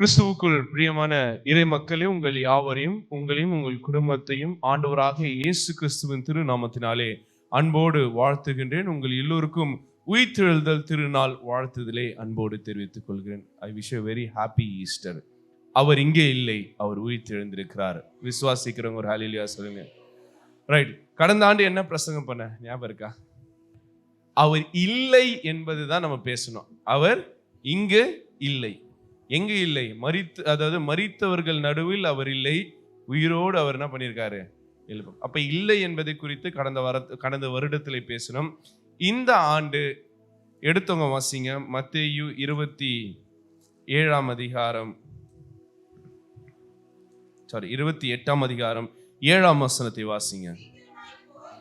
கிறிஸ்துவுக்குள் பிரியமான இறை மக்களே உங்கள் யாவரையும் உங்களையும் உங்கள் குடும்பத்தையும் ஆண்டவராக இயேசு கிறிஸ்துவின் திருநாமத்தினாலே அன்போடு வாழ்த்துகின்றேன். உங்கள் எல்லோருக்கும் உயிர்த்தெழுதல் திருநாள் வாழ்த்துதலே அன்போடு தெரிவித்துக் கொள்கிறேன். I wish very happy Easter அவர் இங்கே இல்லை அவர் உயிர்த்தெழுந்திருக்கிறார். விசுவாசிக்கிறவங்க ஒரு ஹாலிலியா சொல்லுங்க. ரைட் கடந்த ஆண்டு என்ன பிரசங்கம் பண்ண? ஞாபகம் இருக்கா? அவர் இல்லை என்பது தான் நம்ம பேசணும். அவர் இங்கு இல்லை. எங்க இல்லை? மரித்து அதாவது மரித்தவர்கள் நடுவில் அவர் இல்லை. உயிரோடு அவர் என்ன பண்ணியிருக்காரு? எழுப்பம் அப்ப இல்லை என்பதை குறித்து கடந்த வர கடந்த வருடத்தில் பேசணும் இந்த ஆண்டு எடுத்தவங்க வாசிங்க மத்தேயு இருபத்தி ஏழாம் அதிகாரம். சாரி இருபத்தி எட்டாம் அதிகாரம் ஏழாம் வசனத்தை வாசிங்க.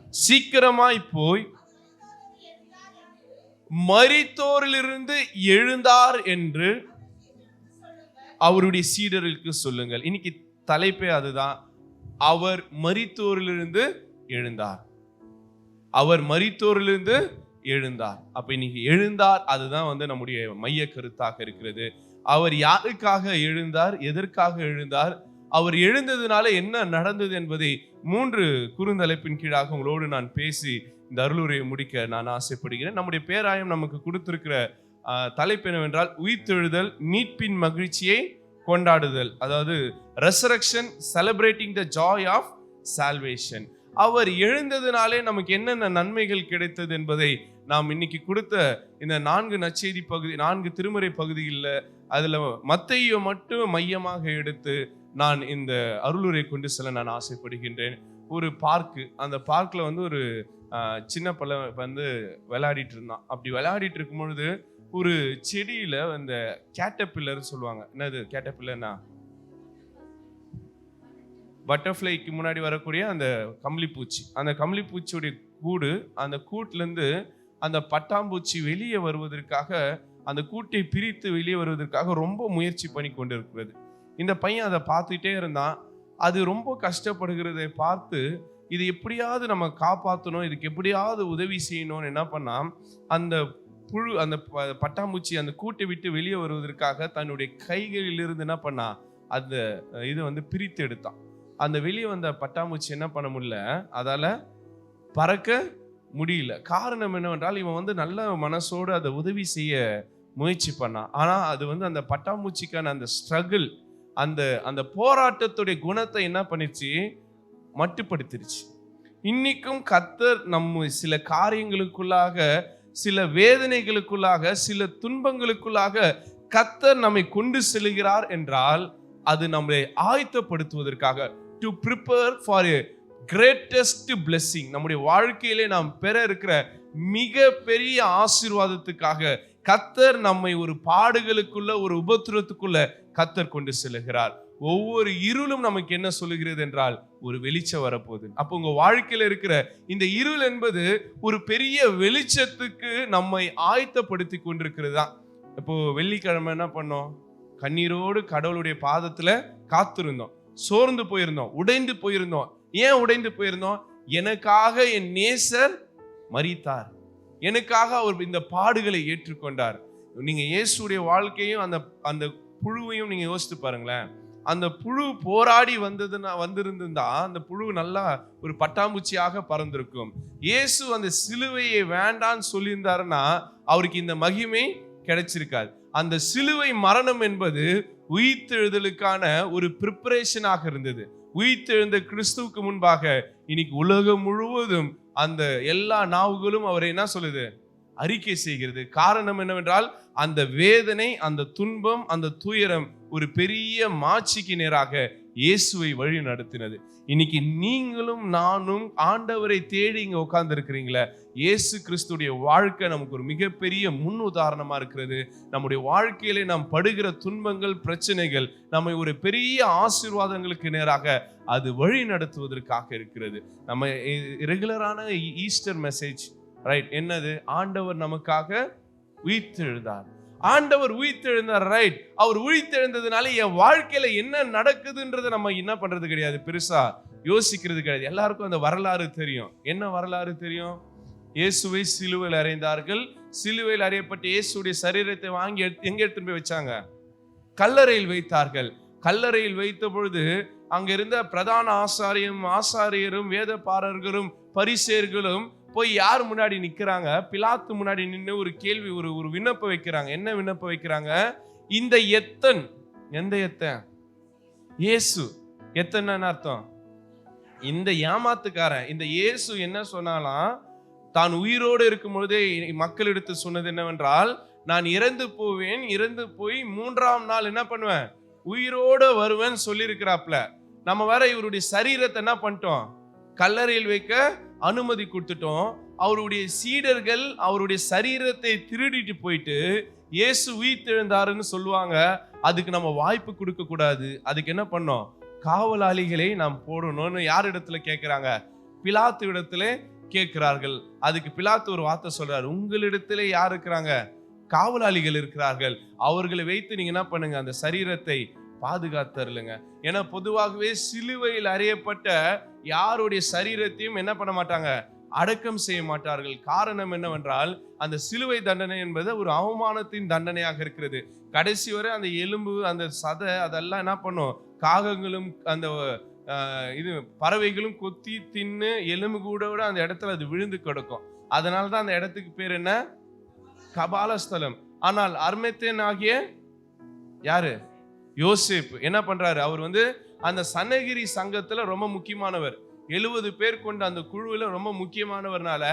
சீக்கிரமாய் போய் மரித்தோரிலிருந்து எழுந்தார் என்று அவருடைய சீடர்களுக்கு சொல்லுங்கள். இன்னைக்கு தலைப்பே அதுதான். அவர் மரித்தோரிலிருந்து எழுந்தார். அவர் மரித்தோரிலிருந்து எழுந்தார். அப்ப இன்னைக்கு எழுந்தார் அதுதான் வந்து நம்முடைய மைய கருத்தாக இருக்கிறது. அவர் யாருக்காக எழுந்தார் எதற்காக எழுந்தார் அவர் எழுந்ததுனால என்ன நடந்தது என்பதை மூன்று குறுந்தலைப்பின் கீழாக உங்களோடு நான் பேசி இந்த அருளுரையை முடிக்க நான் ஆசைப்படுகிறேன். நம்முடைய பேராயம் நமக்கு கொடுத்திருக்கிற தலைப்பு என்னவென்றால் உயிர்த்தெழுதல் மீட்பின் மகிழ்ச்சியை கொண்டாடுதல். அதாவது resurrection celebrating the joy of salvation அவர் எழுந்ததுனாலே நமக்கு என்னென்ன நன்மைகள் கிடைத்தது என்பதை நாம் இன்னைக்கு கொடுத்த இந்த நான்கு நச்செய்தி பகுதி நான்கு திருமுறை பகுதியில் அதில் மத்தையை மட்டும் மையமாக எடுத்து நான் இந்த அருளுரை கொண்டு செல்ல நான் ஆசைப்படுகின்றேன். ஒரு பார்க்கு அந்த பார்க்கில் வந்து ஒரு சின்ன பல வந்து விளையாடிட்டு இருந்தான். அப்படி விளையாடிட்டு இருக்கும் பொழுது ஒரு செடியில அந்த கேட்டபில்லர் சொல்லுவாங்க. என்னது? கேட்டபில்லர்னா பட்டர்ஃப்ளைக்கு முன்னாடி வரக்கூடிய அந்த கம்பளிப்பூச்சி. அந்த கம்பளிப்பூச்சியுடைய கூடு அந்த கூட்டிலேருந்து அந்த பட்டாம்பூச்சி வெளியே வருவதற்காக அந்த கூட்டை பிரித்து வெளியே வருவதற்காக ரொம்ப முயற்சி பண்ணி கொண்டு இருக்கிறது இந்த பையன் அதை பார்த்துக்கிட்டே இருந்தான். அது ரொம்ப கஷ்டப்படுகிறதை பார்த்து இது எப்படியாவது நம்ம காப்பாற்றணும் இதுக்கு எப்படியாவது உதவி செய்யணும்னு என்ன பண்ணால் அந்த புழு அந்த ப- பட்டாம்பூச்சி அந்த கூட்டை விட்டு வெளியே வருவதற்காக தன்னுடைய கைகளில் இருந்து என்ன பண்ணா அந்த இதை இது வந்து பிரித்து எடுத்தான். அந்த வெளியே வந்த பட்டாம்பூச்சி என்ன பண்ண முடியல அதால பறக்க முடியல. காரணம் என்னவென்றால் இவன் வந்து நல்ல மனசோடு அதை உதவி செய்ய முயற்சி பண்ணான். ஆனால் அது வந்து அந்த பட்டாம்பூச்சிக்கான அந்த ஸ்ட்ரகிள் அந்த அந்த போராட்டத்துடைய குணத்தை என்ன பண்ணிருச்சு மட்டுப்படுத்திருச்சு. இன்னைக்கும் கத்தர் நம்ம சில காரியங்களுக்குள்ளாக சில வேதனைகளுக்குள்ளாக சில துன்பங்களுக்குள்ளாக கத்தர் நம்மை கொண்டு செல்கிறார் என்றால் அது நம்மை ஆயத்தப்படுத்துவதற்காக to prepare for a greatest blessing நம்முடைய வாழ்க்கையிலே நாம் பெற இருக்கிற மிக பெரிய ஆசீர்வாதத்துக்காக கத்தர் நம்மை ஒரு பாடுகளுக்குள்ள ஒரு உபத்திரத்துக்குள்ள கத்தர் கொண்டு செல்கிறார். ஒவ்வொரு இருளும் நமக்கு என்ன சொல்லுகிறது என்றால் ஒரு வெளிச்சம் வரப்போகுது. அப்போ உங்க வாழ்க்கையில இருக்கிற இந்த இருள் என்பது ஒரு பெரிய வெளிச்சத்துக்கு நம்மை ஆயத்தப்படுத்தி கொண்டிருக்கிறது தான் இப்போ வெள்ளிக்கிழமை என்ன பண்ணோம்? கண்ணீரோடு கடவுளுடைய பாதத்துல காத்திருந்தோம். சோர்ந்து போயிருந்தோம். உடைந்து போயிருந்தோம். ஏன் உடைந்து போயிருந்தோம்? எனக்காக என் நேசர் மரித்தார். எனக்காக அவர் இந்த பாடுகளை ஏற்றுக்கொண்டார். நீங்க இயேசுடைய வாழ்க்கையும் அந்த அந்த புழுவையும் நீங்க யோசித்து பாருங்களேன். அந்த புழு போராடி வந்ததுன்னா வந்திருந்திருந்தா அந்த புழு நல்லா ஒரு பட்டாம்பூச்சியாக பறந்திருக்கும். இயேசு அந்த சிலுவையை வேண்டான்னு சொல்லியிருந்தாருன்னா அவருக்கு இந்த மகிமை கிடைச்சிருக்காது. அந்த சிலுவை மரணம் என்பது உயிர்த்தெழுதலுக்கான ஒரு ப்ரிப்பரேஷனாக இருந்தது. உயிர்த்தெழுந்த கிறிஸ்துவுக்கு முன்பாக இன்னைக்கு உலகம் முழுவதும் அந்த எல்லா நாவுகளும் அவரை என்ன சொல்லுது? அறிக்கை செய்கிறது. காரணம் என்னவென்றால் அந்த வேதனை அந்த துன்பம் அந்த துயரம் ஒரு பெரிய மாட்சிக்கு நேராக இயேசுவை வழி நடத்தினது. இன்னைக்கு நீங்களும் நானும் ஆண்டவரை தேடி இங்க உட்கார்ந்து இருக்கிறீங்களே இயேசு கிறிஸ்துடைய வாழ்க்கை நமக்கு ஒரு மிகப்பெரிய முன் உதாரணமாக இருக்கிறது. நம்முடைய வாழ்க்கையிலே நாம் படுகிற துன்பங்கள் பிரச்சனைகள் நம்மை ஒரு பெரிய ஆசீர்வாதங்களுக்கு நேராக அது வழி நடத்துவதற்காக இருக்கிறது. நம்ம ரெகுலரான ஈஸ்டர் மெசேஜ் ரைட் என்னது? ஆண்டவர் நமக்காக உயிர்த்தெழுந்தார். ஆண்டவர் உயிர்த்தெழுந்தார் ரைட் அவர் உயிர்த்தெழுந்ததுனால என் வாழ்க்கையில என்ன நடக்குதுன்றதை நம்ம என்ன பண்றது கிடையாது. பெருசா யோசிக்கிறது கிடையாது. எல்லாருக்கும் அந்த வரலாறு தெரியும். என்ன வரலாறு தெரியும்? இயேசுவை சிலுவையில் அறைந்தார்கள். சிலுவையில் அறையப்பட்ட இயேசுடைய சரீரத்தை வாங்கி எடுத்து எங்க எடுத்துட்டு போய் வச்சாங்க? கல்லறையில் வைத்தார்கள். கல்லறையில் வைத்த பொழுது அங்க இருந்த பிரதான ஆசாரியும் ஆசாரியரும் வேதப்பாரர்களும் பரிசேர்களும் போய் யார் முன்னாடி நிற்கிறாங்க பிலாத்து முன்னாடி நின்று ஒரு கேள்வி ஒரு ஒரு விண்ணப்பம் வைக்கிறாங்க. என்ன விண்ணப்பம் வைக்கிறாங்க? இந்த எத்தன். எந்த எத்தன்? இயேசு. எத்தன்னு அர்த்தம்? இந்த ஏமாத்துக்காரன். இந்த இயேசு என்ன சொன்னாலாம்? தான் உயிரோடு இருக்கும் பொழுதே மக்களிடத்து சொன்னது என்னவென்றால் நான் இறந்து போவேன் இறந்து போய் மூன்றாம் நாள் என்ன பண்ணுவேன்? உயிரோட வருவேன் சொல்லியிருக்கிறாப்ல. நம்ம வேற இவருடைய சரீரத்தை என்ன பண்ணிட்டோம்? கல்லறையில் வைக்க அனுமதி கொடுத்துட்டோம். அவருடைய சீடர்கள் அவருடைய சரீரத்தை திருடிட்டு போயிட்டு இயேசு உயிர்த்தெழுந்தாருன்னு சொல்லுவாங்க. அதுக்கு நம்ம வாய்ப்பு கொடுக்க கூடாது. அதுக்கு என்ன பண்ணோம்? காவலாளிகளை நாம் போடணும்னு யார் இடத்துல கேட்குறாங்க பிலாத்து இடத்துல கேட்கிறார்கள் அதுக்கு பிலாத்து ஒரு வார்த்தை சொல்றாரு. உங்களிடத்துல யார் இருக்கிறாங்க? காவலாளிகள் இருக்கிறார்கள். அவர்களை வைத்து நீங்க என்ன பண்ணுங்க? அந்த சரீரத்தை பாதுகாத்தருளுங்க. ஏன்னா பொதுவாகவே சிலுவையில் அறியப்பட்ட யாருடைய சரீரத்தையும் என்ன பண்ண மாட்டாங்க? அடக்கம் செய்ய மாட்டார்கள். காரணம் என்னவென்றால் அந்த சிலுவை தண்டனை என்பது ஒரு அவமானத்தின் தண்டனையாக இருக்கிறது. கடைசி வரை அந்த எலும்பு அந்த சதை அதெல்லாம் என்ன பண்ணும்? காகங்களும் அந்த இது பறவைகளும் கொத்தி தின்னு எலும்பு கூட அந்த இடத்துல அது விழுந்து கிடக்கும். அதனால தான் அந்த இடத்துக்கு பேர் என்ன? கபாலஸ்தலம். ஆனால் அர்மெத்தேன் ஆகிய யாரு? யோசேப் என்ன பண்றாரு? அவர் வந்து அந்த சனகிரி சங்கத்துல ரொம்ப முக்கியமானவர். எழுபது பேர் கொண்ட அந்த குழுவில் ரொம்ப முக்கியமானவர்னால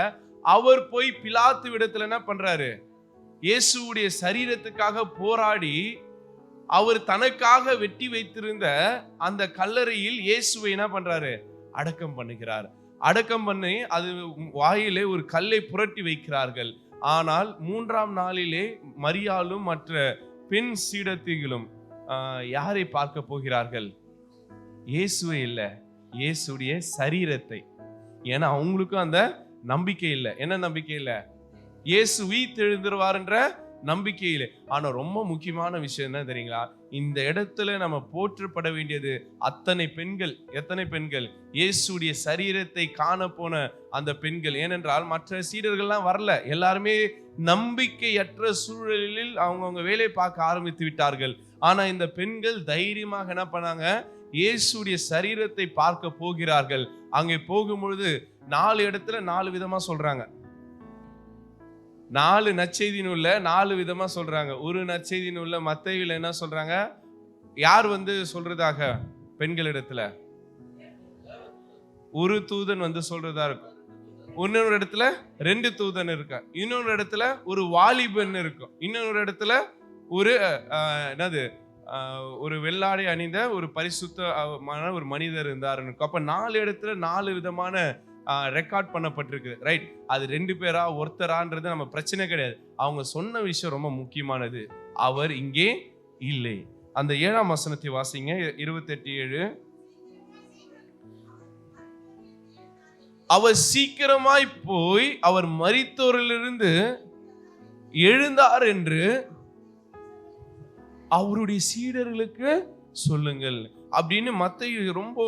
அவர் போய் பிலாத்து விடத்துல என்ன பண்றாரு? இயேசுடைய சரீரத்துக்காக போராடி அவர் தனக்காக வெட்டி வைத்திருந்த அந்த கல்லறையில் இயேசுவை என்ன பண்றாரு? அடக்கம் பண்ணுகிறார். அடக்கம் பண்ணி அது வாயிலே ஒரு கல்லை புரட்டி வைக்கிறார்கள். ஆனால் மூன்றாம் நாளிலே மரியாளும் மற்ற பெண் சீடத்திகளும் யாரை பார்க்க போகிறார்கள்? இயேசுவை இல்லை இயேசுடைய சரீரத்தை. ஏன்னா அவங்களுக்கும் அந்த நம்பிக்கை இல்லை. என்ன நம்பிக்கை இல்லை? இயேசு உயிர்த்தெழுந்துருவாருன்ற நம்பிக்கை இல்லை. ஆனால் ரொம்ப முக்கியமான விஷயம் என்ன தெரியுங்களா? இந்த இடத்துல நம்ம போற்றப்பட வேண்டியது அத்தனை பெண்கள். எத்தனை பெண்கள்? இயேசுடைய சரீரத்தை காண போன அந்த பெண்கள். ஏனென்றால் மற்ற சீடர்கள்லாம் வரல. எல்லாருமே நம்பிக்கையற்ற சூழலில் அவங்கவுங்க வேலையை பார்க்க ஆரம்பித்து விட்டார்கள். ஆனா இந்த பெண்கள் தைரியமாக என்ன பண்ணாங்க? இயேசுடைய சரீரத்தை பார்க்க போகிறார்கள். அங்கே போகும்பொழுது நாலு இடத்துல நாலு விதமா சொல்றாங்க. நாலு நற்செய்தி நூல்ல நாலு விதமா சொல்றாங்க. ஒரு நற்செய்தி நூல்ல மத்தையில் என்ன சொல்றாங்க? யார் வந்து சொல்றதாக? பெண்களிடத்துல. ஒரு தூதன் வந்து சொல்றதா இருக்கும். இன்னொரு இடத்துல ரெண்டு தூதன் இருக்கும் இன்னொரு இடத்துல ஒரு வாலிபன் இருக்கும். இன்னொரு இடத்துல ஒரு என்னது ஒரு வெள்ளாடை அணிந்த ஒரு பரிசுத்தமான ஒரு மனிதர் இருந்தாருன்னு அப்போ நாலு இடத்துல நாலு விதமான ரெக்கார்ட் பண்ணப்பட்டிருக்கு ரைட் அது ரெண்டு பேரா ஒருத்தரான்றது நம்ம பிரச்சனை கிடையாது. அவங்க சொன்ன விஷயம் ரொம்ப முக்கியமானது. அவர் இங்கே இல்லை. அந்த ஏழாம் வசனத்தை வாசிங்க இருபத்தெட்டு ஏழு. அவர் சீக்கிரமாய் போய் அவர் மறித்தோரிலிருந்து எழுந்தார் என்று அவருடைய சீடர்களுக்கு சொல்லுங்கள் அப்படின்னு மத்த ரொம்ப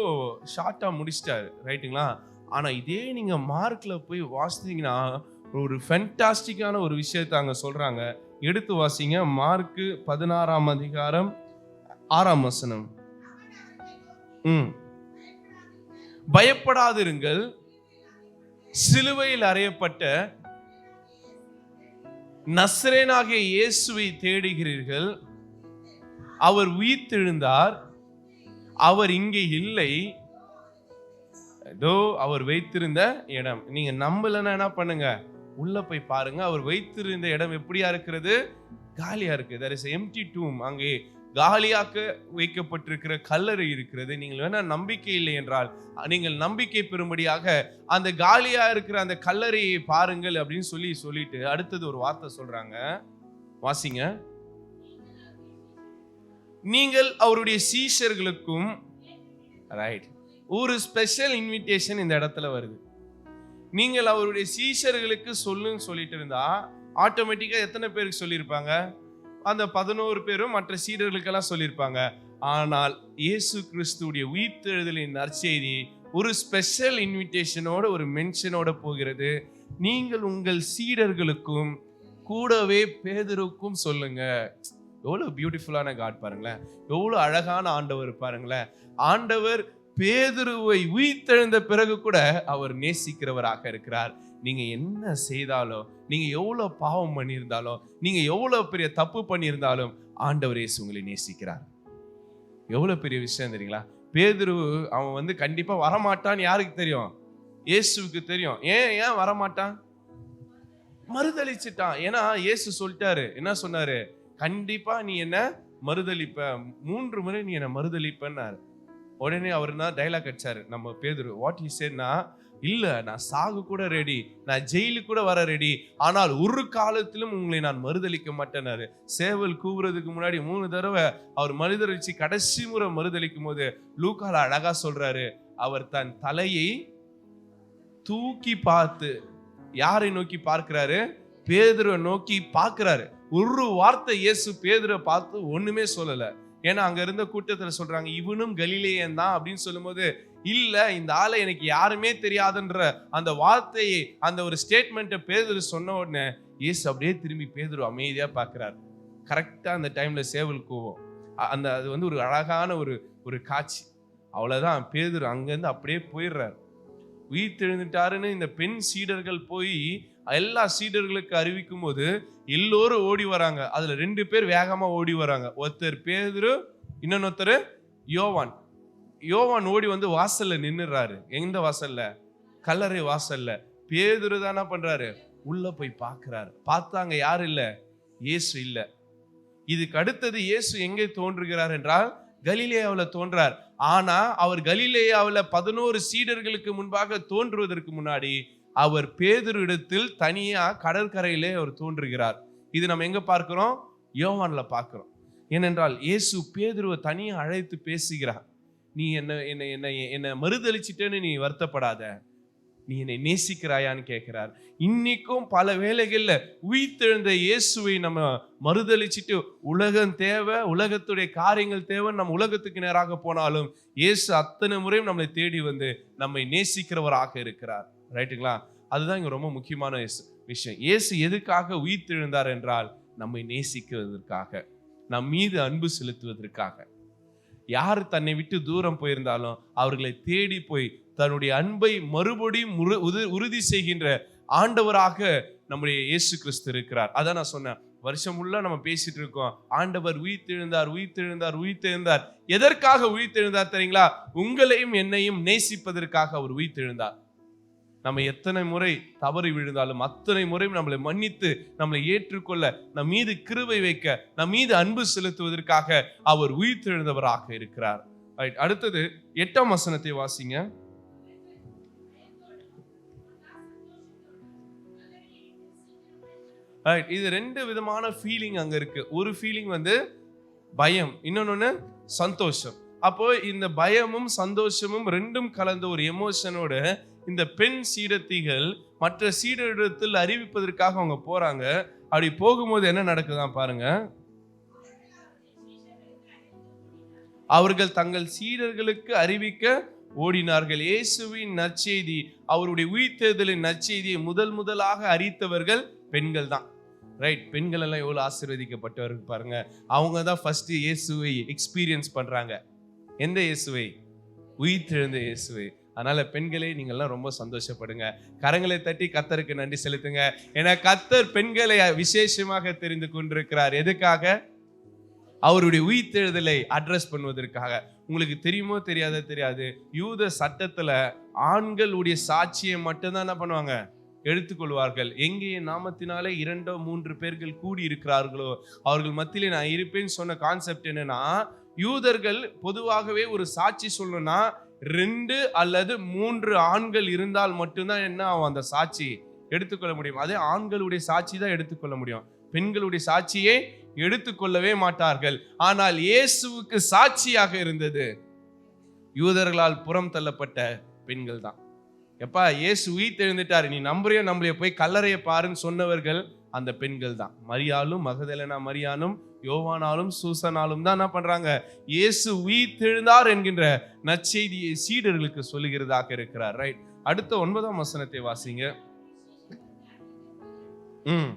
ஷார்ட்டாக முடிச்சிட்டாரு ரைட்டுங்களா ஆனால் இதே நீங்கள் மார்க்கில் போய் வாசித்தீங்கன்னா ஒரு ஃபென்டாஸ்டிக்கான ஒரு விஷயத்தை அங்கே சொல்கிறாங்க எடுத்து வாசிங்க மார்க்கு பதினாறாம் அதிகாரம் ஆறாம் வசனம். ம். பயப்படாதிருங்கள் சிலுவையில் அறையப்பட்ட நஸ்ரேனாகிய இயேசுவை தேடுகிறீர்கள். அவர் உயிர்த்தெழுந்தார். அவர் இங்கே இல்லை. ஏதோ அவர் வைத்திருந்த இடம். நீங்க நம்பலன்னா என்ன பண்ணுங்க? உள்ள போய் பாருங்க. அவர் வைத்திருந்த இடம் எப்படியா இருக்கிறது? காலியா இருக்கு தர் இஸ் எம்டி டூம் அங்கே காலியாக்க வைக்கப்பட்டிருக்கிற கல்லறை இருக்கிறது. நீங்கள் வேணா நம்பிக்கை இல்லை என்றால் நீங்கள் நம்பிக்கை பெறும்படியாக அந்த காலியா இருக்கிற அந்த கல்லறையை பாருங்கள் அப்படின்னு சொல்லி சொல்லிட்டு அடுத்தது ஒரு வார்த்தை சொல்றாங்க. வாசிங்க. நீங்கள் அவருடைய சீஷர்களுக்கும் ரைட் ஒரு ஸ்பெஷல் இன்விடேஷன் இந்த இடத்துல வருது. நீங்கள் அவருடைய சீஷர்களுக்கு சொல்லுன்னு சொல்லிட்டு இருந்தா ஆட்டோமேட்டிக்காக எத்தனை பேருக்கு சொல்லியிருப்பாங்க? அந்த பதினோரு பேரும் மற்ற சீடர்களுக்கெல்லாம் சொல்லியிருப்பாங்க. ஆனால் இயேசு கிறிஸ்துடைய உயிர்த்தெழுதலின் நற்செய்தி ஒரு ஸ்பெஷல் இன்விடேஷனோட ஒரு மென்ஷனோட போகிறது. நீங்கள் உங்கள் சீடர்களுக்கும் கூடவே பேதருக்கும் சொல்லுங்க. எவ்வளவு பியூட்டிஃபுல்லான காட் பாருங்களேன். எவ்வளவு அழகான ஆண்டவர் பாருங்களேன். ஆண்டவர் பேதுருவை உயிர்த்தெழுந்த பிறகு கூட அவர் நேசிக்கிறவராக இருக்கிறார். நீங்க என்ன செய்தாலோ நீங்க எவ்வளவு பாவம் பண்ணியிருந்தாலோ நீங்க எவ்வளவு பெரிய தப்பு பண்ணியிருந்தாலும் ஆண்டவர் இயேசு உங்களை நேசிக்கிறார். எவ்வளவு பெரிய விஷயம் தெரியுங்களா? பேதுரு அவன் வந்து கண்டிப்பா வரமாட்டான்னு யாருக்கு தெரியும்? இயேசுவுக்கு தெரியும். ஏன் ஏன் வரமாட்டான்? மறுதளிச்சிட்டான் ஏன்னா இயேசு சொல்லிட்டாரு. என்ன சொன்னாரு? கண்டிப்பா நீ என்ன மறுதளிப்ப மூன்று முறை நீ என்ன மறுதளிப்பன்னாரு உடனே அவர் தான் டைலாக் அடிச்சாரு. நம்ம பேதுரு வாட் இஸ் சேட்னா இல்ல நான் சாகு கூட ரெடி நான் ஜெயிலுக்கு கூட வர ரெடி ஆனால் ஒரு காலத்திலும் உங்களை நான் மறுதளிக்க மாட்டேனாரு சேவல் கூவுறதுக்கு முன்னாடி மூணு தடவை அவர் மறுதளிச்சு கடைசி முறை மறுதளிக்கும் போது லூக்கால அழகா சொல்றாரு. அவர் தன் தலையை தூக்கி பார்த்து யாரை நோக்கி பார்க்கிறாரு? பேதுரை நோக்கி பார்க்கிறாரு. ஒரு வார்த்தை இயேசு பேதுரை பார்த்து ஒண்ணுமே சொல்லல. ஏன்னா அங்க இருந்த கூட்டத்துல சொல்றாங்க இவனும் கலிலேயன் தான் அப்படின்னு சொல்லும்போது இல்ல இந்த ஆளை எனக்கு யாருமே தெரியாதுன்ற அந்த வார்த்தையை அந்த ஒரு ஸ்டேட்மெண்ட்டை பேதர் சொன்ன உடனே இயேசு அப்படியே திரும்பி பேதுரு அமைதியா பார்க்குறாரு. கரெக்டா அந்த டைம்ல சேவல் கூவம். அந்த அது வந்து ஒரு அழகான ஒரு ஒரு காட்சி. அவ்வளோதான் பேதுரு அங்கேருந்து அப்படியே போயிடுறாரு. உயிர் தெழுந்துட்டாருன்னு இந்த பெண் சீடர்கள் போய் எல்லா சீடர்களுக்கு அறிவிக்கும் போது எல்லோரும் ஓடி வராங்க. அதுல ரெண்டு பேர் வேகமா ஓடி வராங்க. ஒருத்தர் பேதுரு இன்னொருத்தர் யோவான். யோவான் ஓடி வந்து வாசல்ல நின்றுறாரு எந்த வாசல்ல? கல்லறை வாசல்ல. பேதுரு தானே பண்றாரு? உள்ள போய் பார்க்கறாரு. பார்த்தாங்க யார் இல்ல? இயேசு இல்ல. இதுக்கு அடுத்தது இயேசு எங்கே தோன்றுகிறார் என்றால் கலிலேயாவில் தோன்றார். ஆனா அவர் கலிலேயாவில் பதினோரு சீடர்களுக்கு முன்பாக தோன்றுவதற்கு முன்னாடி அவர் பேதுரு இடத்தில் தனியா கடற்கரையிலே அவர் தோன்றுகிறார். இது நம்ம எங்க பார்க்கிறோம்? யோவான்ல பார்க்கிறோம். ஏனென்றால் இயேசு பேதுருவை தனியாக அழைத்து பேசுகிறார். நீ என்ன என்ன என்ன என்னை மறுதளிச்சிட்டேன்னு நீ வருத்தப்படாத. நீ என்னை நேசிக்கிறாயான்னு கேட்கிறார். இன்னைக்கும் பல வேலைகளில் உயிர்த்தெழுந்த இயேசுவை நம்ம மறுதளிச்சிட்டு உலகம் தேவை உலகத்துடைய காரியங்கள் தேவை நம்ம உலகத்துக்கு நேராக போனாலும் இயேசு அத்தனை முறையும் நம்மளை தேடி வந்து நம்மை நேசிக்கிறவராக இருக்கிறார். ரைட்டுங்களா? அதுதான் இங்கே ரொம்ப முக்கியமான விஷயம். இயேசு எதுக்காக உயிர்த்தெழுந்தார் என்றால் நம்மை நேசிக்கிறதற்காக நம் மீது அன்பு செலுத்துவதற்காக. யார் தன்னை விட்டு தூரம் போயிருந்தாலும் அவர்களை தேடி போய் தன்னுடைய அன்பை மறுபடியும் உறு- உறுதி செய்கின்ற ஆண்டவராக நம்முடைய இயேசு கிறிஸ்து இருக்கிறார். அதான் நான் சொன்னேன். வருஷம் உள்ள நம்ம பேசிட்டு இருக்கோம். ஆண்டவர் உயிர்த்தெழுந்தார் உயிர்த்தெழுந்தார் உயிர்த்தெழுந்தார். எதற்காக உயிர்த்தெழுந்தார் தெரியுங்களா? உங்களையும் என்னையும் நேசிப்பதற்காக அவர் உயிர்த்தெழுந்தார். நம்ம எத்தனை முறை தவறி விழுந்தாலும் அத்தனை முறையும் நம்மளை மன்னித்து நம்மளை ஏற்றுக்கொள்ள நம் மீது கிருவை வைக்க நம் மீது அன்பு செலுத்துவதற்காக அவர் உயிர்த்தெழுந்தவராக இருக்கிறார். அடுத்தது எட்டாம் வசனத்தை வாசிங்க. இது ரெண்டு விதமான ஃபீலிங் அங்க இருக்கு. ஒரு ஃபீலிங் வந்து பயம் இன்னொன்னு சந்தோஷம். அப்போ இந்த பயமும் சந்தோஷமும் ரெண்டும் கலந்த ஒரு எமோஷனோட இந்த பெண் சீடத்திகள் மற்ற சீடரிடத்தில் அறிவிப்பதற்காக அவங்க போறாங்க. அப்படி போகும்போது என்ன நடக்குதான் பாருங்க. அவர்கள் தங்கள் சீடர்களுக்கு அறிவிக்க ஓடினார்கள். இயேசுவின் நற்செய்தி அவருடைய உயிர்த்தெழுதலின் நற்செய்தியை முதல் முதலாக அறித்தவர்கள் பெண்கள் தான். ரைட் பெண்கள் எல்லாம் எவ்வளோ ஆசீர்வதிக்கப்பட்டவர்கள் பாருங்க. அவங்க தான் ஃபர்ஸ்ட் இயேசுவை எக்ஸ்பீரியன்ஸ் பண்றாங்க. எந்த இயேசுவை? உயிர்த்தெழுந்த இயேசுவை. அதனால பெண்களே நீங்கள்லாம் ரொம்ப சந்தோஷப்படுங்க. கரங்களை தட்டி கத்தருக்கு நன்றி செலுத்துங்க. ஏன்னா கத்தர் பெண்களை விசேஷமாக தெரிந்து கொண்டிருக்கிறார். எதுக்காக? அவருடைய உயிர்த்தெழுதலை அட்ரஸ் பண்ணுவதற்காக. உங்களுக்கு தெரியுமோ தெரியாதோ தெரியாது. யூத சட்டத்தில் ஆண்களுடைய சாட்சியை மட்டும்தான் என்ன பண்ணுவாங்க? எடுத்துக்கொள்வார்கள். எங்கே என் நாமத்தினாலே இரண்டோ மூன்று பேர்கள் கூடி இருக்கிறார்களோ அவர்கள் மத்தியிலே நான் இருப்பேன்னு சொன்ன கான்செப்ட் என்னன்னா யூதர்கள் பொதுவாகவே ஒரு சாட்சி சொல்லணும்னா ரெண்டு அல்லது மூன்று ஆண்கள் இருந்தால் மட்டும்தான் என்ன ஆகும்? அந்த சாட்சி எடுத்துக்கொள்ள முடியும். அதே ஆண்களுடைய சாட்சி தான் எடுத்துக்கொள்ள முடியும். பெண்களுடைய சாட்சியை எடுத்துக்கொள்ளவே மாட்டார்கள். ஆனால் இயேசுவுக்கு சாட்சியாக இருந்தது யூதர்களால் புறம் தள்ளப்பட்ட பெண்கள் தான். எப்பா இயேசு உயிர் தெரிந்துட்டாரு நீ நம்புறியோ நம்மளைய போய் கல்லறைய பாருன்னு சொன்னவர்கள் அந்த பெண்கள் தான். மரியாலும் மகதலனா மரியானும் யோவானாலும் சூசனாலும் தான் என்ன பண்றாங்க? இயேசு உயிர் தெழுந்தார் என்கின்ற நற்செய்தியை சீடர்களுக்கு சொல்லுகிறதாக இருக்கிறார். ரைட் அடுத்த ஒன்பதாம் வசனத்தை வாசிங்க. ம்.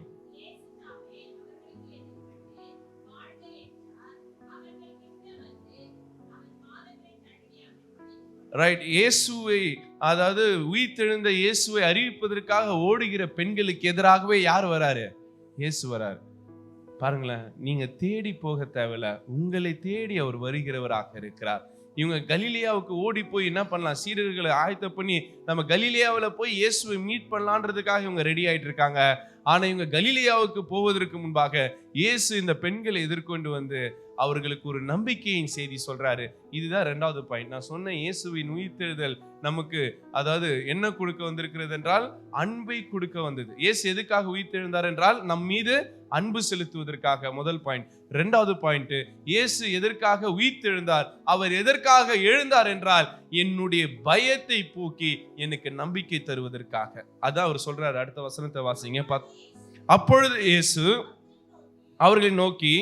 ரைட் இயேசுவை அதாவது உயிர்த்தெழுந்த இயேசுவை அறிவிப்பதற்காக ஓடுகிற பெண்களுக்கு எதிராகவே யார் வராரு? இயேசு வராரு. பாருங்களேன் நீங்க தேடி போக தேவையில்ல. உங்களை தேடி அவர் வருகிறவராக இருக்கிறார். இவங்க கலீலியாவுக்கு ஓடி போய் என்ன பண்ணலாம்? சீடர்களை ஆயத்த பண்ணி நம்ம கலிலியாவில் போய் இயேசுவை மீட் பண்ணலான்றதுக்காக இவங்க ரெடி ஆயிட்டு இருக்காங்க. ஆனால் இவங்க கலீலியாவுக்கு போவதற்கு முன்பாக இயேசு இந்த பெண்களை எதிர்கொண்டு வந்து அவர்களுக்கு ஒரு நம்பிக்கையின் செய்தி சொல்றாரு. இதுதான் ரெண்டாவது பாயிண்ட் நான் சொன்ன இயேசுவின் உயிர்த்தெழுதல் நமக்கு அதாவது என்ன கொடுக்க வந்திருக்கிறது என்றால் அன்பை கொடுக்க வந்தது. இயேசு எதுக்காக உயிர்த்தெழுந்தார் என்றால் நம் மீது அன்பு செலுத்துவதற்காக. முதல் பாயிண்ட் ரெண்டாவது பாயிண்ட் இயேசு எதற்காக உயிர்த்தெழுந்தார்? அவர் எதற்காக எழுந்தார் என்றால் என்னுடைய பயத்தை போக்கி எனக்கு நம்பிக்கை தருவதற்காக. அதான் அவர் சொல்றாரு. அடுத்த வசனத்தை வாசிங்க. அப்பொழுது இயேசு அவர்களை நோக்கி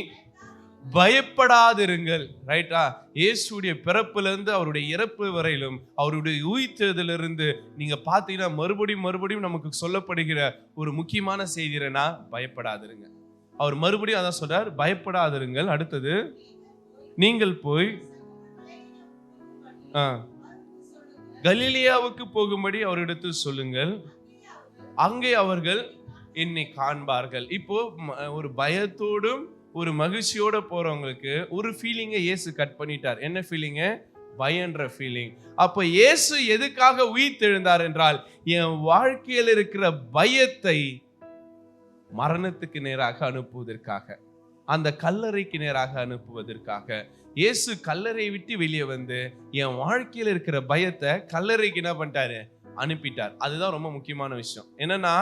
பயப்படாதிருங்கள். ரைட்டா இயேசுடைய பிறப்புலேருந்து அவருடைய இறப்பு வரையிலும் அவருடைய உயிர்த்தெழுதலிருந்து நீங்கள் பார்த்தீங்கன்னா மறுபடியும் மறுபடியும் நமக்கு சொல்லப்படுகிற ஒரு முக்கியமான செய்தினா பயப்படாதிருங்க. அவர் மறுபடியும் அதான் சொல்றார் பயப்படாதிருங்கள். அடுத்தது நீங்கள் போய் ஆ, போகும்படி அவரிடத்து சொல்லுங்கள். அங்கே அவர்கள் என்னை காண்பார்கள். இப்போ ம- ஒரு பயத்தோடும் ஒரு மகிழ்ச்சியோட போறவங்களுக்கு ஒரு ஃபீலிங்கை இயேசு கட் பண்ணிட்டார். என்ன ஃபீலிங்கு பயன்ற ஃபீலிங் அப்போ இயேசு எதுக்காக உயிர்த்தெழுந்தார் என்றால் என் வாழ்க்கையில் இருக்கிற பயத்தை மரணத்துக்கு நேராக அனுப்புவதற்காக அந்த கல்லறைக்கு நேராக அனுப்புவதற்காக இயேசு கல்லறை விட்டு வெளியே வந்து என் வாழ்க்கையில் இருக்கிற பயத்தை கல்லறைக்கு என்ன பண்ணிட்டாரு? அனுப்பிட்டார். அதுதான் ரொம்ப முக்கியமான விஷயம். என்னன்னா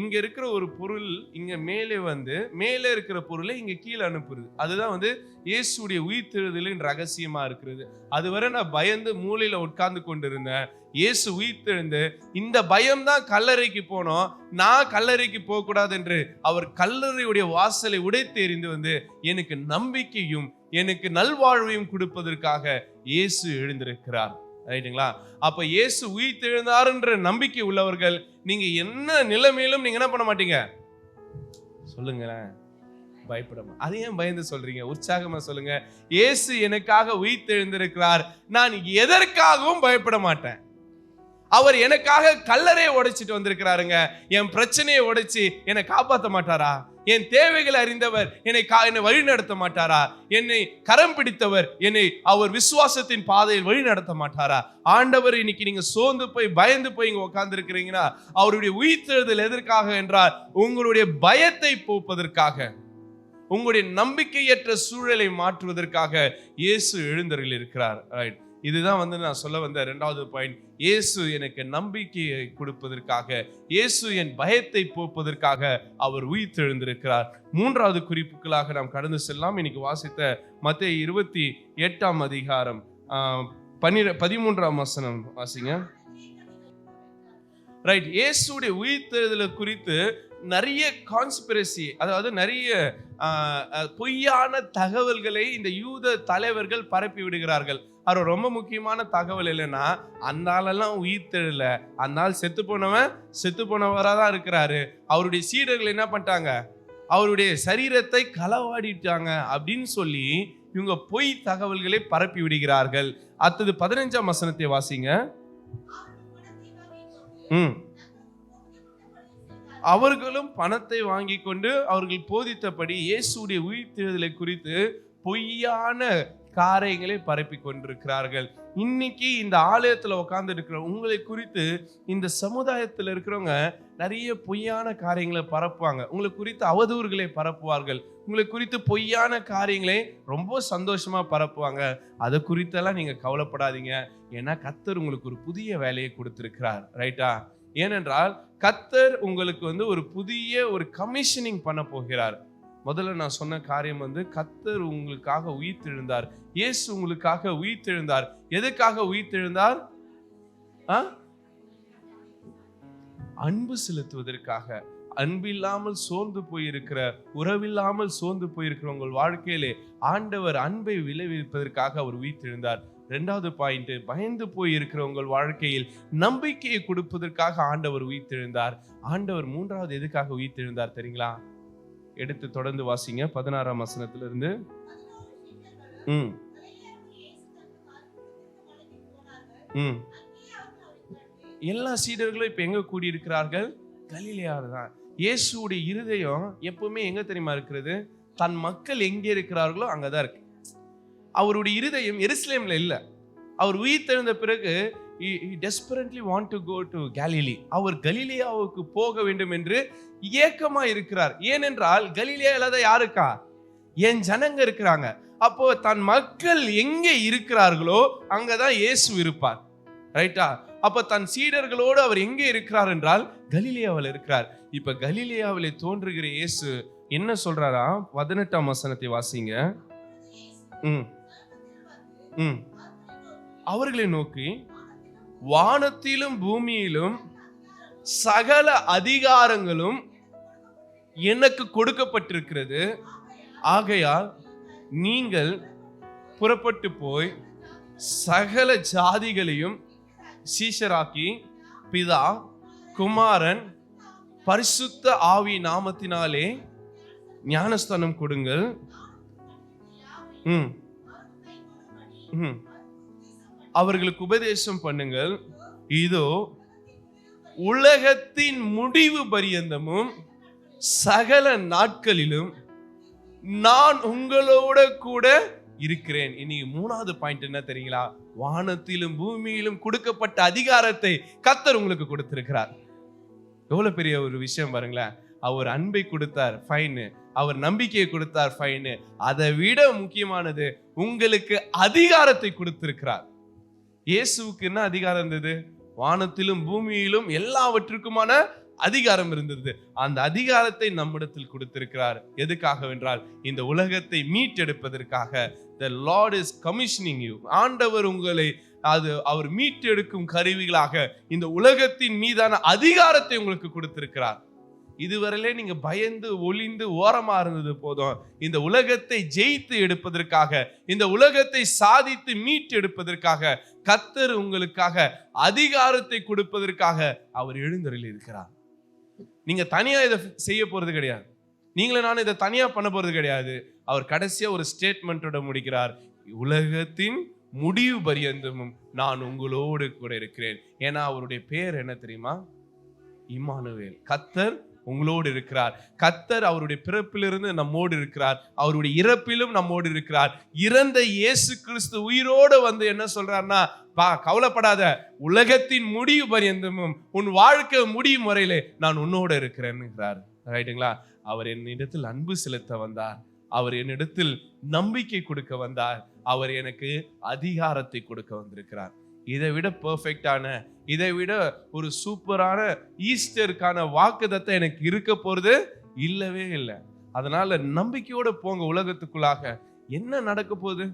இங்க இருக்கிற ஒரு பொருள் இங்க மேலே வந்து மேலே இருக்கிற பொருளை இங்க கீழே அனுப்புறது. அதுதான் வந்து இயேசுடைய உயிர்த்தெழுதலின் ரகசியமா இருக்கிறது. அதுவரை நான் பயந்து மூலையில உட்கார்ந்து கொண்டிருந்தேன். இயேசு உயிர்த்தெழுந்து இந்த பயம் தான் கல்லறைக்கு போனோம். நான் கல்லறைக்கு போகக்கூடாது என்று அவர் கல்லறையுடைய வாசலை உடைத்து எறிந்து வந்து எனக்கு நம்பிக்கையும் எனக்கு நல்வாழ்வையும் கொடுப்பதற்காக இயேசு எழுந்திருக்கிறார். ரைட்டுங்களா? அப்போ இயேசு உயிர்த்தெழுந்தாருன்ற நம்பிக்கை உள்ளவர்கள் நீங்க என்ன நிலைமையிலும் நீங்க என்ன பண்ண மாட்டீங்க? சொல்லுங்களேன். பயப்படாம. அது ஏன் பயந்து சொல்றீங்க? உற்சாகமா சொல்லுங்க. இயேசு எனக்காக உயிர்த்தெழுந்திருக்கிறார். நான் எதற்காகவும் பயப்பட மாட்டேன். அவர் எனக்காக கல்லறையை உடைச்சிட்டு வந்திருக்கிறாருங்க. என் பிரச்சனையை உடைச்சி என்னை காப்பாற்ற மாட்டாரா? என் தேவைகளை அறிந்தவர் என்னை கா என்னை வழி நடத்த மாட்டாரா? என்னை கரம் பிடித்தவர் என்னை அவர் விசுவாசத்தின் பாதையில் வழி நடத்த மாட்டாரா? ஆண்டவர் இன்னைக்கு நீங்க சோர்ந்து போய் பயந்து போய் இங்க உட்கார்ந்து இருக்கிறீங்கன்னா அவருடைய உயிர்த்தெழுதல் எதற்காக என்றால் உங்களுடைய பயத்தை போப்பதற்காக உங்களுடைய நம்பிக்கையற்ற சூழலை மாற்றுவதற்காக இயேசு எழுந்தருள் இருக்கிறார் ரைட் இதுதான் வந்து நான் சொல்ல வந்த ரெண்டாவது பாயிண்ட் இயேசு எனக்கு நம்பிக்கையை கொடுப்பதற்காக இயேசு என் பயத்தை போப்பதற்காக அவர் உயிர்த்தெழுந்திருக்கிறார். மூன்றாவது குறிப்புகளாக நாம் கடந்து செல்லாம் இன்னைக்கு வாசித்த மத்திய இருபத்தி எட்டாம் அதிகாரம் பன்னிர பதிமூன்றாம் வசனம் வாசிங்க. ரைட் இயேசுடைய உயிர்த்தெழுதலை குறித்து நிறைய கான்ஸ்பிரசி அதாவது நிறைய பொய்யான தகவல்களை இந்த யூத தலைவர்கள் பரப்பி விடுகிறார்கள் அவர் ரொம்ப முக்கியமான தகவல் இல்லைன்னா அந்த ஆளெல்லாம் உயிர்த்தெழல அந்த ஆள் செத்து போனவன் செத்து போனவராக தான் இருக்கிறாரு. அவருடைய சீடர்கள் என்ன பண்ணிட்டாங்க? அவருடைய சரீரத்தை களவாடிட்டாங்க அப்படின்னு சொல்லி இவங்க பொய் தகவல்களை பரப்பி விடுகிறார்கள். அடுத்தது பதினஞ்சாம் வசனத்தை வாசிங்க. ம். அவர்களும் பணத்தை வாங்கி கொண்டு அவர்கள் போதித்தபடி இயேசுடைய உயிர்த்தெழுதலை குறித்து பொய்யான காரியங்களை பரப்பி கொண்டிருக்கிறார்கள் இன்னைக்கு இந்த ஆலயத்தில் உட்கார்ந்து இருக்கிற உங்களை குறித்து இந்த சமுதாயத்தில் இருக்கிறவங்க நிறைய பொய்யான காரியங்களை பரப்புவாங்க. உங்களை குறித்து அவதூறுகளை பரப்புவார்கள். உங்களை குறித்து பொய்யான காரியங்களை ரொம்ப சந்தோஷமா பரப்புவாங்க. அதை குறித்தெல்லாம் நீங்க கவலைப்படாதீங்க. ஏன்னா கத்தர் உங்களுக்கு ஒரு புதிய வேலையை கொடுத்திருக்கிறார். ரைட்டா? ஏனென்றால் கத்தர் உங்களுக்கு வந்து ஒரு புதிய ஒரு கமிஷனிங் பண்ண போகிறார். முதல்ல நான் சொன்ன காரியம் வந்து கத்தர் உங்களுக்காக உயிர்த்தெழுந்தார். இயேசு உங்களுக்காக உயிர்த்தெழுந்தார். எதுக்காக உயிர்த்தெழுந்தார்? ஆ? அன்பு செலுத்துவதற்காக. அன்பில்லாமல் சோர்ந்து போயிருக்கிற உறவில்லாமல் சோர்ந்து போயிருக்கிற உங்கள் வாழ்க்கையிலே ஆண்டவர் அன்பை விளைவிப்பதற்காக அவர் உயிர்த்தெழுந்தார். ரெண்டாவது பாயிண்ட் பயந்து போய் இருக்கிற உங்கள் வாழ்க்கையில் நம்பிக்கையை கொடுப்பதற்காக ஆண்டவர் உயிர்த்தெழுந்தார். ஆண்டவர் மூன்றாவது எதுக்காக உயிர்த்தெழுந்தார் தெரியுங்களா? எடுத்து தொடர்ந்து வாசிங்க. பதினாறாம் வசனத்திலிருந்து. ம். ம். எல்லா சீடர்களும் இப்ப எங்க கூடியிருக்கிறார்கள்? கலிலையாறு தான். இயேசுடைய இருதயம் எப்பவுமே எங்க தெரியுமா இருக்கிறது? தன் மக்கள் எங்கே இருக்கிறார்களோ அங்கதான் இருக்கு. அவருடைய இருதயம் எருசலேம்ல இல்ல. அவர் உயிர் தெழுந்த பிறகு desperately want to go to Galilee அவர் கலிலியாவுக்கு போக வேண்டும் என்று ஏக்கமா இருக்கிறார். ஏனென்றால் கலிலியால தான் யாருக்கா? என் ஜனங்க இருக்கிறாங்க. அப்போ தன் மக்கள் எங்கே இருக்கிறார்களோ அங்கதான் இயேசு இருப்பார். ரைட்டா அப்ப தன் சீடர்களோடு அவர் எங்கே இருக்கிறார் என்றால் கலிலியாவில் இருக்கிறார். இப்ப கலிலியாவிலே தோன்றுகிற இயேசு என்ன சொல்றாரா? பதினெட்டாம் வசனத்தை வாசிங்க. ம். ம். அவர்களை நோக்கி வானத்திலும் பூமியிலும் சகல அதிகாரங்களும் எனக்கு கொடுக்கப்பட்டிருக்கிறது. ஆகையால் நீங்கள் புறப்பட்டு போய் சகல ஜாதிகளையும் சீஷராக்கி பிதா குமாரன் பரிசுத்த ஆவி நாமத்தினாலே ஞானஸ்தானம் கொடுங்கள். ம். ம். அவர்களுக்கு உபதேசம் பண்ணுங்கள். இதோ உலகத்தின் முடிவு பரியந்தமும் சகல நாட்களிலும் நான் உங்களோட கூட இருக்கிறேன். இனி மூணாவது பாயிண்ட் என்ன தெரியுங்களா? வானத்திலும் பூமியிலும் கொடுக்கப்பட்ட அதிகாரத்தை கத்தர் உங்களுக்கு கொடுத்திருக்கிறார். எவ்வளவு பெரிய ஒரு விஷயம் பாருங்களேன். அவர் அன்பை கொடுத்தார் ஃபைனு அவர் நம்பிக்கையை கொடுத்தார் ஃபைனு அதை விட முக்கியமானது உங்களுக்கு அதிகாரத்தை கொடுத்திருக்கிறார். இயேசுவுக்கு என்ன அதிகாரம் இருந்தது? வானத்திலும் பூமியிலும் எல்லாவற்றுக்குமான அதிகாரம் இருந்தது. அந்த அதிகாரத்தை நம்மிடத்தில் கொடுத்திருக்கிறார். எதுக்காக என்றால் இந்த உலகத்தை மீட்டெடுப்பதற்காக. The Lord is commissioning you ஆண்டவர் உங்களை அது அவர் மீட்டெடுக்கும் கருவிகளாக இந்த உலகத்தின் மீதான அதிகாரத்தை உங்களுக்கு கொடுத்திருக்கிறார். இதுவரையிலே நீங்க பயந்து ஒளிந்து ஓரமா இருந்தது போதும். இந்த உலகத்தை ஜெயித்து எடுப்பதற்காக இந்த உலகத்தை சாதித்து மீட்டு எடுப்பதற்காக கத்தர் உங்களுக்காக அதிகாரத்தை கொடுப்பதற்காக அவர் எழுந்தருளி இருக்கிறார். நீங்க தனியா இதை செய்ய போறது கிடையாது. நீங்களே நானும் இதை தனியா பண்ண போறது கிடையாது. அவர் கடைசியா ஒரு ஸ்டேட்மெண்ட்டோட முடிக்கிறார். உலகத்தின் முடிவு பரியந்தமும் நான் உங்களோடு கூட இருக்கிறேன். ஏன்னா அவருடைய பேர் என்ன தெரியுமா? இமானுவேல் கத்தர் உங்களோடு இருக்கிறார். கத்தர் அவருடைய பிறப்பிலிருந்து நம்மோடு இருக்கிறார். அவருடைய இறப்பிலும் நம்மோடு இருக்கிறார். இறந்த இயேசு கிறிஸ்து உயிரோடு வந்து என்ன சொல்றாருன்னா பா கவலைப்படாத. உலகத்தின் முடிவு பரியந்தமும் உன் வாழ்க்கை முடியும் முறையிலே நான் உன்னோடு இருக்கிறேன்னுங்கிறார் ரைட்டுங்களா அவர் என்னிடத்தில் அன்பு செலுத்த வந்தார். அவர் என்னிடத்தில் நம்பிக்கை கொடுக்க வந்தார். அவர் எனக்கு அதிகாரத்தை கொடுக்க வந்திருக்கிறார். இதை விட பர்ஃபெக்டான இதை விட ஒரு சூப்பரான ஈஸ்டருக்கான வாக்குதத்தை எனக்கு இருக்க போகிறது இல்லவே இல்லை. அதனால நம்பிக்கையோட போங்க உலகத்துக்குள்ளாக. என்ன நடக்க போகுது?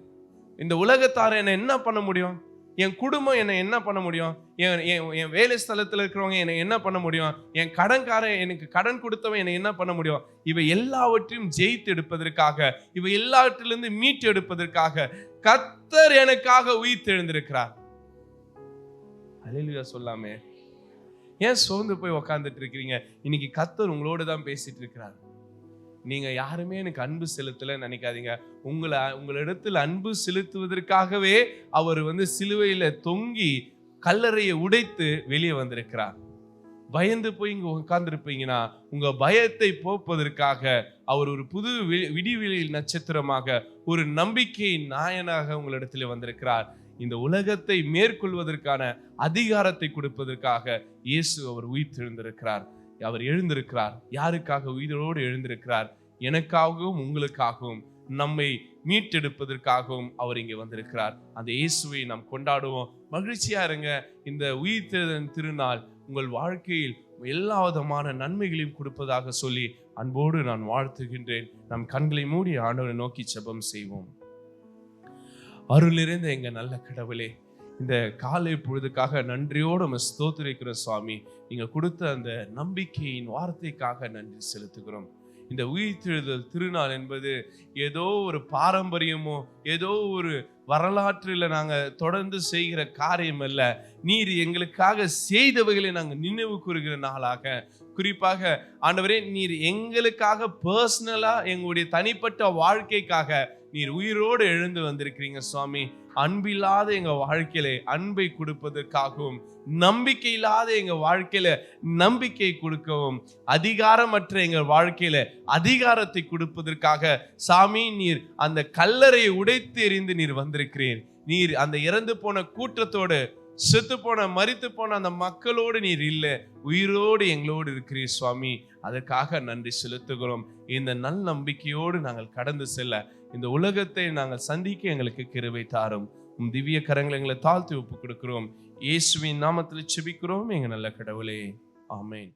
இந்த உலகத்தார என்னை என்ன பண்ண முடியும்? என் குடும்பம் என்னை என்ன பண்ண முடியும்? என் என் என் வேலை ஸ்தலத்தில் இருக்கிறவங்க என்னை என்ன பண்ண முடியும்? என் கடன்காரன் எனக்கு கடன் கொடுத்தவன் என்னை என்ன பண்ண முடியும்? இவை எல்லாவற்றையும் ஜெயித்து எடுப்பதற்காக இவை எல்லாவற்றிலிருந்து மீட்டு எடுப்பதற்காக கத்தர் எனக்காக உயிர் தெழுந்திருக்கிறார் அலையிலுயா சொல்லாமே. ஏன் சோர்ந்து போய் உக்காந்துட்டு இருக்கிறீங்க? இன்னைக்கு கத்தர் உங்களோட தான் பேசிட்டு இருக்கிறார். நீங்க யாருமே எனக்கு அன்பு செலுத்தல நினைக்காதீங்க. உங்களை உங்களிடத்தில் அன்பு செலுத்துவதற்காகவே அவர் வந்து சிலுவையில தொங்கி கல்லறையை உடைத்து வெளியே வந்திருக்கிறார். பயந்து போய் இங்க உட்கார்ந்துருப்பீங்கன்னா உங்க பயத்தை போப்பதற்காக அவர் ஒரு புது வி- விடிவெளி நட்சத்திரமாக ஒரு நம்பிக்கை நாயனாக உங்களிடத்தில் வந்திருக்கிறார். இந்த உலகத்தை மேற்கொள்வதற்கான அதிகாரத்தை கொடுப்பதற்காக இயேசு அவர் உயிர்த்தெழுந்திருக்கிறார். அவர் எழுந்திருக்கிறார். யாருக்காக உயிரோடு எழுந்திருக்கிறார்? எனக்காகவும் உங்களுக்காகவும் நம்மை மீட்டெடுப்பதற்காகவும் அவர் இங்கே வந்திருக்கிறார். அந்த இயேசுவை நாம் கொண்டாடுவோம். மகிழ்ச்சியா இருங்க. இந்த உயிர் திருநாள் உங்கள் வாழ்க்கையில் எல்லா விதமான நன்மைகளையும் கொடுப்பதாக சொல்லி அன்போடு நான் வாழ்த்துகின்றேன். நம் கண்களை மூடி ஆண்டவரை நோக்கி ஜெபம் செய்வோம். அருள் நிறைந்த எங்க நல்ல கடவுளே இந்த காலை பொழுதுக்காக நன்றியோடு நம்ம ஸ்தோத்திரிக்கிறோம் சுவாமி. நீங்க கொடுத்த அந்த நம்பிக்கையின் வார்த்தைக்காக நன்றி செலுத்துகிறோம். இந்த உயிர்த்தெழுதல் திருநாள் என்பது ஏதோ ஒரு பாரம்பரியமோ ஏதோ ஒரு வரலாற்றில் நாங்கள் தொடர்ந்து செய்கிற காரியம் அல்ல. நீர் எங்களுக்காக செய்தவைகளை நாங்கள் நினைவு கூறுகிற நாளாக. குறிப்பாக ஆண்டவரே நீர் எங்களுக்காக பர்சனலாக எங்களுடைய தனிப்பட்ட வாழ்க்கைக்காக நீர் உயிரோடு எழுந்து வந்திருக்கிறீங்க சுவாமி. அன்பில்லாத எங்க வாழ்க்கையில அன்பை கொடுப்பதற்காகவும் நம்பிக்கை இல்லாத எங்க வாழ்க்கையில நம்பிக்கை கொடுக்கவும் அதிகாரமற்ற எங்கள் வாழ்க்கையில அதிகாரத்தை கொடுப்பதற்காக சாமி நீர் அந்த கல்லறையை உடைத்து எறிந்து நீர் வந்திருக்கிறீர் நீர் அந்த இறந்து போன கூட்டத்தோடு செத்து போன மறித்து போன அந்த மக்களோடு நீர் இல்லை. உயிரோடு எங்களோடு இருக்கிறீர் சுவாமி. அதற்காக நன்றி செலுத்துகிறோம். இந்த நல் நம்பிக்கையோடு நாங்கள் கடந்து செல்ல இந்த உலகத்தை நாங்கள் சந்திக்க எங்களுக்கு கிருவை தாரும். உம் திவ்ய கரங்களை எங்களை தாழ்த்தி ஒப்பு கொடுக்கிறோம். இயேசுவின் நாமத்தில் செபிக்கிறோம். எங்கள் நல்ல கடவுளே. ஆமேன்.